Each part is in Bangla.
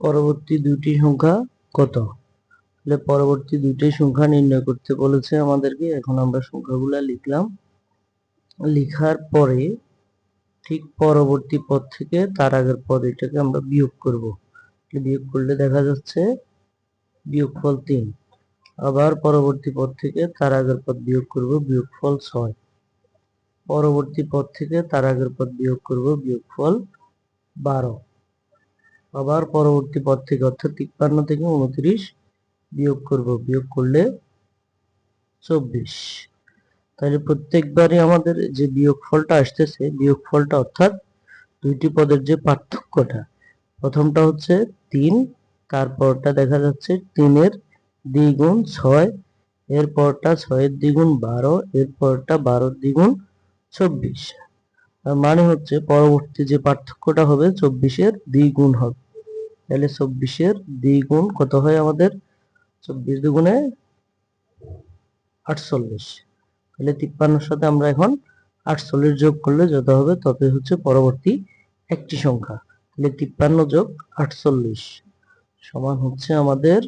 পরবর্তী দুইটি সংখ্যা কত? তাহলে পরবর্তী দুইটি সংখ্যা নির্ণয় করতে বলেছে আমাদেরকে। এখন আমরা সংখ্যাগুলা লিখলাম। লিখার পরে ঠিক পরবর্তী পদ থেকে তার আগের পদ এটাকে আমরা বিয়োগ করব। বিয়োগ করলে দেখা যাচ্ছে বিয়োগফল তিন। আবার পরবর্তী পদ থেকে তার আগের পদ বিয়োগ করব বিয়োগফল ছয়। পরবর্তী পদ থেকে তার আগের পদ বিয়োগ করব বিয়োগফল বারো। আবার পরবর্তী পদ থেকে, অর্থাৎ তিপ্পান্ন থেকে উনত্রিশ বিয়োগ করব। বিয়োগ করলে চব্বিশ। তাহলে প্রত্যেকবারই আমাদের যে বিয়োগ ফলটা আসতেছে বিয়োগ ফলটা অর্থাৎ দুইটি পদের যে পার্থক্যটা, প্রথমটা হচ্ছে তিন, তারপরটা দেখা যাচ্ছে তিনের দ্বিগুণ ছয়, এরপরটা ছয়ের দ্বিগুণ বারো, এরপরটা বারোর দ্বিগুণ চব্বিশ। মানে হচ্ছে পরবর্তী যে পার্থক্যটা হবে চব্বিশের দ্বিগুণ হবে। তাহলে চব্বিশের দ্বিগুণ কত হয় আমাদের? চব্বিশ দ্বিগুণে আটচল্লিশ। তাহলে তিপ্পান্নর সাথে আমরা এখন আটচল্লিশ যোগ করলে যত হবে তত হচ্ছে পরবর্তী একটি সংখ্যা। তাহলে তিপ্পান্ন যোগ আটচল্লিশ সমান হচ্ছে আমাদের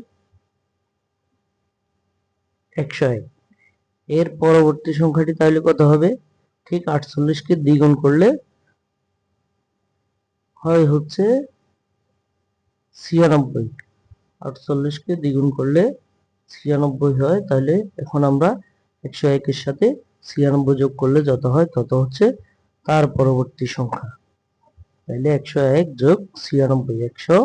একশো এক। এর পরবর্তী সংখ্যাটি তাহলে কত হবে? ঠিক আটচল্লিশকে দ্বিগুণ করলে হয় হচ্ছে ছিয়ানব্বই। আটচল্লিশকে দ্বিগুণ করলে ছিয়ানব্বই হয়, তাহলে এখন আমরা একশো একের সাথে ছিয়ানব্বই যোগ করলে যত হয় তত হচ্ছে তার পরবর্তী সংখ্যা। তাহলে একশো এক যোগ ছিয়ানব্বই, একশো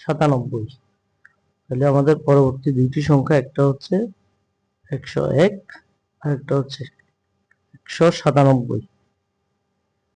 সাতানব্বই। তাহলে আমাদের পরবর্তী দুইটি সংখ্যা, একটা হচ্ছে একশো এক আরেকটা হচ্ছে একশো সাতানব্বই।